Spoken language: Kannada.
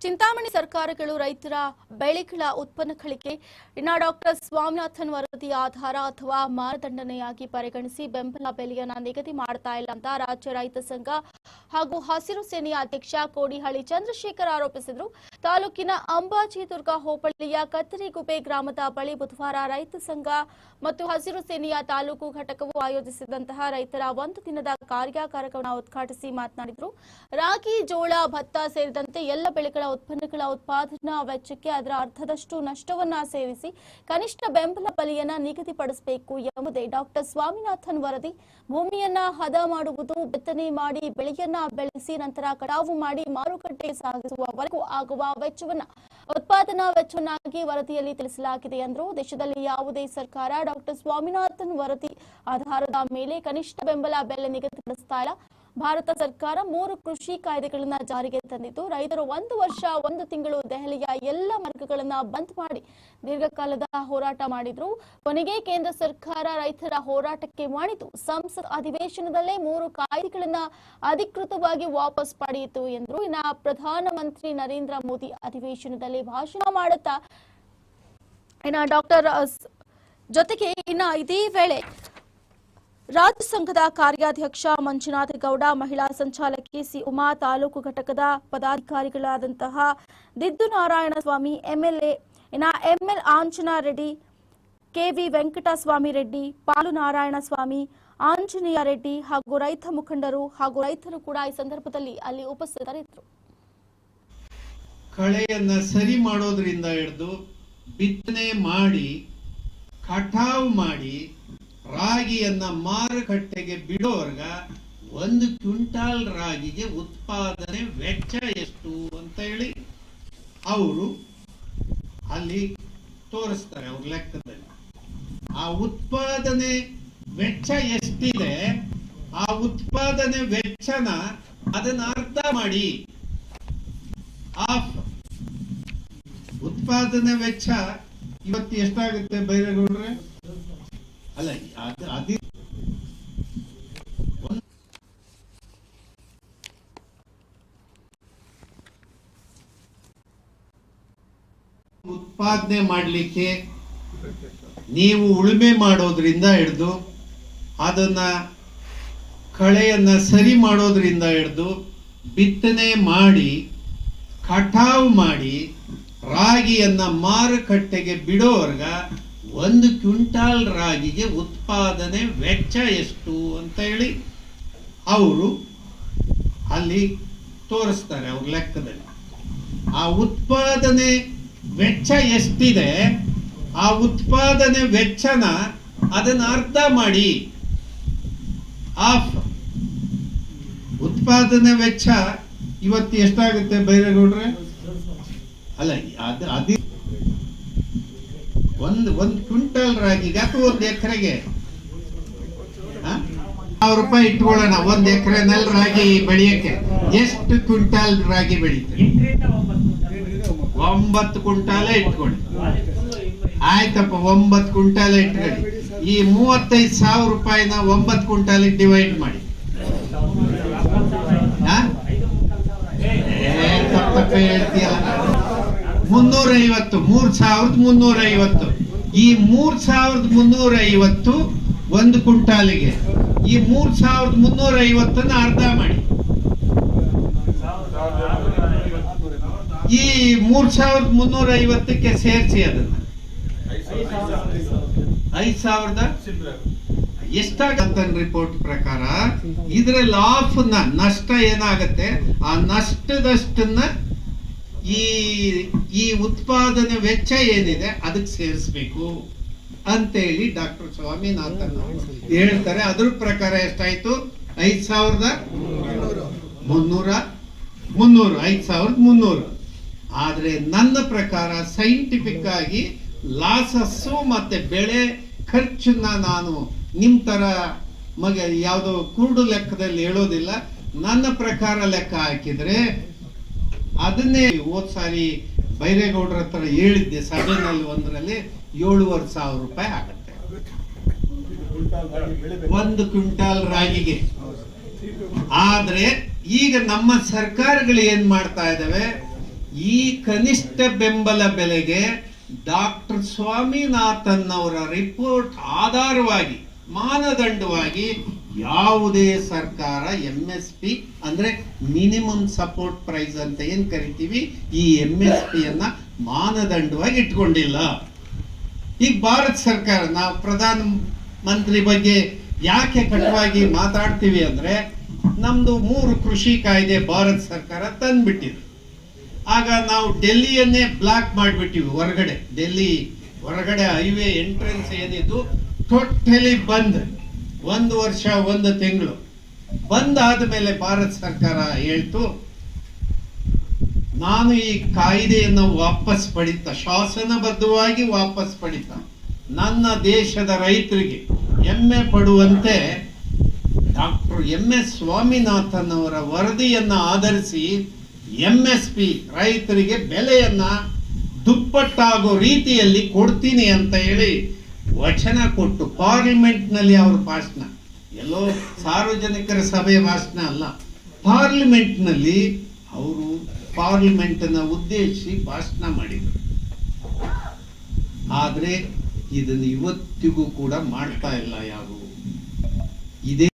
ಚಿಂತಾಮಣಿ ಸರ್ಕಾರಗಳು ರೈತರ ಬೆಳೆಗಳ ಉತ್ಪನ್ನಗಳಿಗೆ ಡಾಕ್ಟರ್ ಸ್ವಾಮಿನಾಥನ್ ವರದಿ ಆಧಾರ ಅಥವಾ ಮಾನದಂಡನೆಯಾಗಿ ಪರಿಗಣಿಸಿ ಬೆಂಬಲ ಬೆಲೆಯನ್ನ ನಿಗದಿ ಮಾಡ್ತಾ ಇಲ್ಲ ಅಂತ ರಾಜ್ಯ ರೈತ ಸಂಘ ಹಾಗೂ ಹಸಿರು ಸೇನೆಯ ಅಧ್ಯಕ್ಷ ಕೋಡಿಹಳ್ಳಿ ಚಂದ್ರಶೇಖರ್ ಆರೋಪಿಸಿದರು. ತಾಲೂಕಿನ ಅಂಬಾಜಿದುರ್ಗ ಹೋಬಳಿಯ ಕತ್ತರಿಗುಬೆ ಗ್ರಾಮದ ಬಳಿ ಬುಧವಾರ ರೈತ ಸಂಘ ಮತ್ತು ಹಸಿರು ಸೇನೆಯ ತಾಲೂಕು ಘಟಕವು ಆಯೋಜಿಸಿದಂತಹ ರೈತರ ಒಂದು ದಿನದ ಕಾರ್ಯಾಗಾರವನ್ನು ಉದ್ಘಾಟಿಸಿ ಮಾತನಾಡಿದರು. ರಾಗಿ, ಜೋಳ, ಭತ್ತ ಸೇರಿದಂತೆ ಎಲ್ಲ ಬೆಳೆಗಳ ಉತ್ಪನ್ನಗಳ ಉತ್ಪಾದನಾ ವೆಚ್ಚಕ್ಕೆ ಅದರ ಅರ್ಧದಷ್ಟು ನಷ್ಟವನ್ನ ಸೇರಿಸಿ ಕನಿಷ್ಠ ಬೆಂಬಲ ಬೆಲೆಯನ್ನ ನಿಗದಿಪಡಿಸಬೇಕು ಎಂಬುದೇ ಡಾಕ್ಟರ್ ಸ್ವಾಮಿನಾಥನ್ ವರದಿ. ಭೂಮಿಯನ್ನ ಹದ ಮಾಡುವುದು, ಬಿತ್ತನೆ ಮಾಡಿ ಬೆಳೆಯನ್ನ ಬೆಳೆಸಿ ನಂತರ ಕಟಾವು ಮಾಡಿ ಮಾರುಕಟ್ಟೆ ಸಾಗಿಸುವವರೆಗೂ ಆಗುವ ವೆಚ್ಚವನ್ನ ಉತ್ಪಾದನಾ ವೆಚ್ಚವನ್ನಾಗಿ ವರದಿಯಲ್ಲಿ ತಿಳಿಸಲಾಗಿದೆ ಎಂದರು. ದೇಶದಲ್ಲಿ ಯಾವುದೇ ಸರ್ಕಾರ ಡಾಕ್ಟರ್ ಸ್ವಾಮಿನಾಥನ್ ವರದಿ ಆಧಾರದ ಮೇಲೆ ಕನಿಷ್ಠ ಬೆಂಬಲ ಬೆಲೆ ನಿಗದಿಪಡಿಸ್ತಾ ಇಲ್ಲ. ಭಾರತ ಸರ್ಕಾರ ಮೂರು ಕೃಷಿ ಕಾಯ್ದೆಗಳನ್ನ ಜಾರಿಗೆ ತಂದಿದ್ದು, ರೈತರು ಒಂದು ವರ್ಷ, ಒಂದು ತಿಂಗಳು ದೆಹಲಿಯ ಎಲ್ಲ ಮಾರ್ಗಗಳನ್ನ ಬಂದ್ ಮಾಡಿ ದೀರ್ಘಕಾಲದ ಹೋರಾಟ ಮಾಡಿದ್ರು. ಕೊನೆಗೆ ಕೇಂದ್ರ ಸರ್ಕಾರ ರೈತರ ಹೋರಾಟಕ್ಕೆ ಮಾಡಿತು. ಸಂಸತ್ ಅಧಿವೇಶನದಲ್ಲೇ ಮೂರು ಕಾಯ್ದೆಗಳನ್ನ ಅಧಿಕೃತವಾಗಿ ವಾಪಸ್ ಪಡೆಯಿತು ಎಂದರು. ಇನ್ನ ಪ್ರಧಾನಮಂತ್ರಿ ನರೇಂದ್ರ ಮೋದಿ ಅಧಿವೇಶನದಲ್ಲಿ ಭಾಷಣ ಮಾಡುತ್ತಾ ಇನ್ನ ಡಾಕ್ಟರ್ ಜೊತೆಗೆ ಇನ್ನ ಇದೇ ವೇಳೆ ರಾಜ್ಯ ಸಂಘದ ಕಾರ್ಯಾಧ್ಯಕ್ಷ ಮಂಜುನಾಥ ಗೌಡ, ಮಹಿಳಾ ಸಂಚಾಲಕಿ ಸಿ ಉಮಾ, ತಾಲೂಕು ಘಟಕದ ಪದಾಧಿಕಾರಿಗಳಾದಂತಹ ದಿದ್ದು ನಾರಾಯಣ ಸ್ವಾಮಿ, ಎಂಎಲ್ಎ, ಇನ್ನ ಎಂಎಲ್ ಆಂಜನಾ ರೆಡ್ಡಿ ಕೆವಿ ವೆಂಕಟಸ್ವಾಮಿ ರೆಡ್ಡಿ, ಪಾಲು ನಾರಾಯಣ ಸ್ವಾಮಿ, ಆಂಜನೇಯ ರೆಡ್ಡಿ ಹಾಗೂ ರೈತ ಮುಖಂಡರು ಹಾಗೂ ರೈತರು ಕೂಡ ಈ ಸಂದರ್ಭದಲ್ಲಿ ಅಲ್ಲಿ ಉಪಸ್ಥಿತರಿದ್ದರು. ಕಳೆಯನ್ನ ಸರಿ ಮಾಡೋದ್ರಿಂದ ಹಿಡಿದು ಬಿತ್ತನೆ ಮಾಡಿ, ಕಟಾವು ಮಾಡಿ ರಾಗಿಯನ್ನ ಮಾರುಕಟ್ಟೆಗೆ ಬಿಡೋರ್ಗ ಒಂದು ಕ್ವಿಂಟಾಲ್ ರಾಗಿಗೆ ಉತ್ಪಾದನೆ ವೆಚ್ಚ ಎಷ್ಟು ಅಂತ ಹೇಳಿ ಅವರು ಅಲ್ಲಿ ತೋರಿಸ್ತಾರೆ ಅವ್ರ ಲೆಕ್ಕದಲ್ಲಿ. ಆ ಉತ್ಪಾದನೆ ವೆಚ್ಚ ಎಷ್ಟಿದೆ, ಆ ಉತ್ಪಾದನೆ ವೆಚ್ಚನ ಅದನ್ನ ಅರ್ಥ ಮಾಡಿ. ಆಫ್. ಉತ್ಪಾದನೆ ವೆಚ್ಚ ಇವತ್ತು ಎಷ್ಟಾಗುತ್ತೆ ಬೈರೇಗೌಡ್ರೆ? ಅಲ್ಲ ಉತ್ಪಾದನೆ ಮಾಡಲಿಕ್ಕೆ ನೀವು ಉಳುಮೆ ಮಾಡೋದ್ರಿಂದ ಹಿಡಿದು ಅದನ್ನ ಕಳೆಯನ್ನ ಸರಿ ಮಾಡೋದ್ರಿಂದ ಹಿಡಿದು ಬಿತ್ತನೆ ಮಾಡಿ, ಕಟಾವು ಮಾಡಿ, ರಾಗಿಯನ್ನ ಮಾರುಕಟ್ಟೆಗೆ ಬಿಡೋರ್ಗ ಒಂದು ಕ್ವಿಂಟಾಲ್ ರಾಗಿಗೆ ಉತ್ಪಾದನೆ ವೆಚ್ಚ ಎಷ್ಟು ಅಂತ ಹೇಳಿ ಅವರು ಅಲ್ಲಿ ತೋರಿಸ್ತಾರೆ ಅವ್ರ ಲೆಕ್ಕದಲ್ಲಿ. ಆ ಉತ್ಪಾದನೆ ವೆಚ್ಚ ಎಷ್ಟಿದೆ, ಆ ಉತ್ಪಾದನೆ ವೆಚ್ಚನ ಅದನ್ನು ಅರ್ಥ ಮಾಡಿ. ಆಫ್. ಉತ್ಪಾದನೆ ವೆಚ್ಚ ಇವತ್ತು ಎಷ್ಟಾಗುತ್ತೆ ಬೈರೇಗೌಡ್ರೆ? ಅಲ್ಲ, ಅದು, ಅದಿ ಒಂದು ಒಂದು ಕ್ವಿಂಟಲ್ ರಾಗಿ ಅಥವಾ ಒಂದು ಎಕರೆಗೆ? ಸಾವಿರ ರೂಪಾಯಿ ಇಟ್ಕೊಳ್ಳೋಣ ಒಂದು ಎಕರೆನಲ್ಲಿ ರಾಗಿ ಬೆಳೆಯಕ್ಕೆ. ಎಷ್ಟು ಕ್ವಿಂಟಾಲ್ ರಾಗಿ ಬೆಳೀತಾರೆ ಒಂಬತ್ತು ಕ್ವಿಂಟಾಲೇ ಇಟ್ಕೊಳ್ಳಿ. ಆಯ್ತಪ್ಪ ಒಂಬತ್ತು ಕ್ವಿಂಟಾಲೇ ಇಟ್ಕೊಳ್ಳಿ. ಈ ಮೂವತ್ತೈದು ಸಾವಿರ ರೂಪಾಯಿನ ಒಂಬತ್ತು ಕ್ವಿಂಟಾಲಿಗೆ ಡಿವೈಡ್ ಮಾಡಿ. ಹಾ? ಏ, ತಪ್ಪ್ ತಪ್ಪ ಹೇಳ್ತೀಯಲ್ಲ. ಮುನ್ನೂರ ಐವತ್ತು ಮೂರ್ ಸಾವಿರದ ಮುನ್ನೂರ ಐವತ್ತು ಈ ಮೂರ್ ಸಾವಿರದ ಮುನ್ನೂರ ಐವತ್ತು ಒಂದು ಕುಂಟಾಲಿಗೆ ಈ ಮೂರ್ ಸಾವಿರದ ಮುನ್ನೂರ ಐವತ್ತನ್ನ ಅರ್ಧ ಮಾಡಿ. ಈ ಮೂರ್ ಸಾವಿರದ ಮುನ್ನೂರ ಐವತ್ತಕ್ಕೆ ಸೇರಿಸಿ ಅದನ್ನ. ಐದ್ ಸಾವಿರದ? ಎಷ್ಟಾಗತ್ತ ರಿಪೋರ್ಟ್ ಪ್ರಕಾರ? ಇದ್ರ ಆಫ್ ನಷ್ಟ ಏನಾಗತ್ತೆ? ಆ ನಷ್ಟದಷ್ಟನ್ನ ಈ ಈ ಉತ್ಪಾದನೆ ವೆಚ್ಚ ಏನಿದೆ, ಅದಕ್ಕೆ ಸೇರಿಸ್ಬೇಕು ಅಂತೇಳಿ ಡಾಕ್ಟರ್ ಸ್ವಾಮಿನಾಥನ್ ಹೇಳ್ತಾರೆ. ಅದ್ರ ಪ್ರಕಾರ ಎಷ್ಟಾಯ್ತು? ಐದ್ ಸಾವಿರದ ಮುನ್ನೂರ, ಮುನ್ನೂರು, ಐದ್ ಸಾವಿರದ ಮುನ್ನೂರು. ಆದರೆ ನನ್ನ ಪ್ರಕಾರ ಸೈಂಟಿಫಿಕ್ ಆಗಿ ಲಾಸಸ್ಸು ಮತ್ತೆ ಬೆಳೆ ಖರ್ಚನ್ನ ನಾನು ನಿಮ್ಮ ಥರ ಮಗ ಯಾವುದೋ ಕುರುಡು ಲೆಕ್ಕದಲ್ಲಿ ಹೇಳೋದಿಲ್ಲ. ನನ್ನ ಪ್ರಕಾರ ಲೆಕ್ಕ ಹಾಕಿದ್ರೆ ಅದನ್ನೇ ಹೋದ್ ಸಾರಿ ಬೈರೇಗೌಡರ ಹತ್ರ ಹೇಳಿದ್ದೆ ಸಭೆನಲ್ಲಿ ಒಂದರಲ್ಲಿ ಏಳುವರೆ ಸಾವಿರ ರೂಪಾಯಿ ಆಗುತ್ತೆ. ಒಂದು ಕ್ವಿಂಟಾಲ್ ರಾಗಿಗೆ. ಆದ್ರೆ ಈಗ ನಮ್ಮ ಸರ್ಕಾರಗಳು ಏನ್ ಮಾಡ್ತಾ ಇದಾವೆ ಈ ಕನಿಷ್ಠ ಬೆಂಬಲ ಬೆಲೆಗೆ ಡಾಕ್ಟರ್ ಸ್ವಾಮಿನಾಥನ್ ಅವರ ರಿಪೋರ್ಟ್ ಆಧಾರವಾಗಿ, ಮಾನದಂಡವಾಗಿ ಯಾವುದೇ ಸರ್ಕಾರ ಎಂ ಎಸ್ ಪಿ ಅಂದ್ರೆ ಮಿನಿಮಮ್ ಸಪೋರ್ಟ್ ಪ್ರೈಸ್ ಅಂತ ಏನು ಕರಿತೀವಿ? ಈ ಎಂ ಎಸ್ ಪಿಯನ್ನು ಮಾನದಂಡವಾಗಿ ಇಟ್ಕೊಂಡಿಲ್ಲ. ಈಗ ಭಾರತ ಸರ್ಕಾರ, ನಾವು ಪ್ರಧಾನ ಮಂತ್ರಿ ಬಗ್ಗೆ ಯಾಕೆ ಕಟುವಾಗಿ ಮಾತಾಡ್ತೀವಿ ಅಂದ್ರೆ, ನಮ್ದು ಮೂರು ಕೃಷಿ ಕಾಯ್ದೆ ಭಾರತ ಸರ್ಕಾರ ತಂದ್ಬಿಟ್ಟಿದೆ. ಆಗ ನಾವು ಡೆಲ್ಲಿಯನ್ನೇ ಬ್ಲಾಕ್ ಮಾಡಿಬಿಟ್ಟಿವಿ ಹೊರಗಡೆ. ಡೆಲ್ಲಿ ಹೊರಗಡೆ ಹೈವೇ ಎಂಟ್ರೆನ್ಸ್ ಏನಿದ್ದು ಟೋಟಲಿ ಬಂದ್. ಒಂದು ವರ್ಷ, ಒಂದು ತಿಂಗಳು. ಬಂದಾದ ಮೇಲೆ ಭಾರತ ಸರ್ಕಾರ ಹೇಳ್ತು, ನಾನು ಈ ಕಾಯ್ದೆಯನ್ನು ವಾಪಸ್ ಪಡಿತ, ಶಾಸನಬದ್ಧವಾಗಿ ವಾಪಸ್ ಪಡಿತ. ನನ್ನ ದೇಶದ ರೈತರಿಗೆ ಹೆಮ್ಮೆ ಪಡುವಂತೆ ಡಾಕ್ಟರ್ ಎಂ ಎಸ್ ಸ್ವಾಮಿನಾಥನ್ ಅವರ ವರದಿಯನ್ನು ಆಧರಿಸಿ ಎಂ ಎಸ್ ಪಿ ರೈತರಿಗೆ ಬೆಲೆಯನ್ನು ದುಪ್ಪಟ್ಟಾಗೋ ರೀತಿಯಲ್ಲಿ ಕೊಡ್ತೀನಿ ಅಂತ ಹೇಳಿ ವಚನ ಕೊಟ್ಟು ಪಾರ್ಲಿಮೆಂಟ್ನಲ್ಲಿ ನಲ್ಲಿ ಅವ್ರ ಭಾಷಣ. ಎಲ್ಲೋ ಸಾರ್ವಜನಿಕರ ಸಭೆ ಭಾಷಣ ಅಲ್ಲ. ಪಾರ್ಲಿಮೆಂಟ್ನಲ್ಲಿ ಅವರು ಪಾರ್ಲಿಮೆಂಟ್ನ ಉದ್ದೇಶಿಸಿ ಭಾಷಣ ಮಾಡಿದರು. ಆದರೆ ಇದನ್ನು ಇವತ್ತಿಗೂ ಕೂಡ ಮಾಡ್ತಾ ಇಲ್ಲ ಯಾರು. ಇದೇ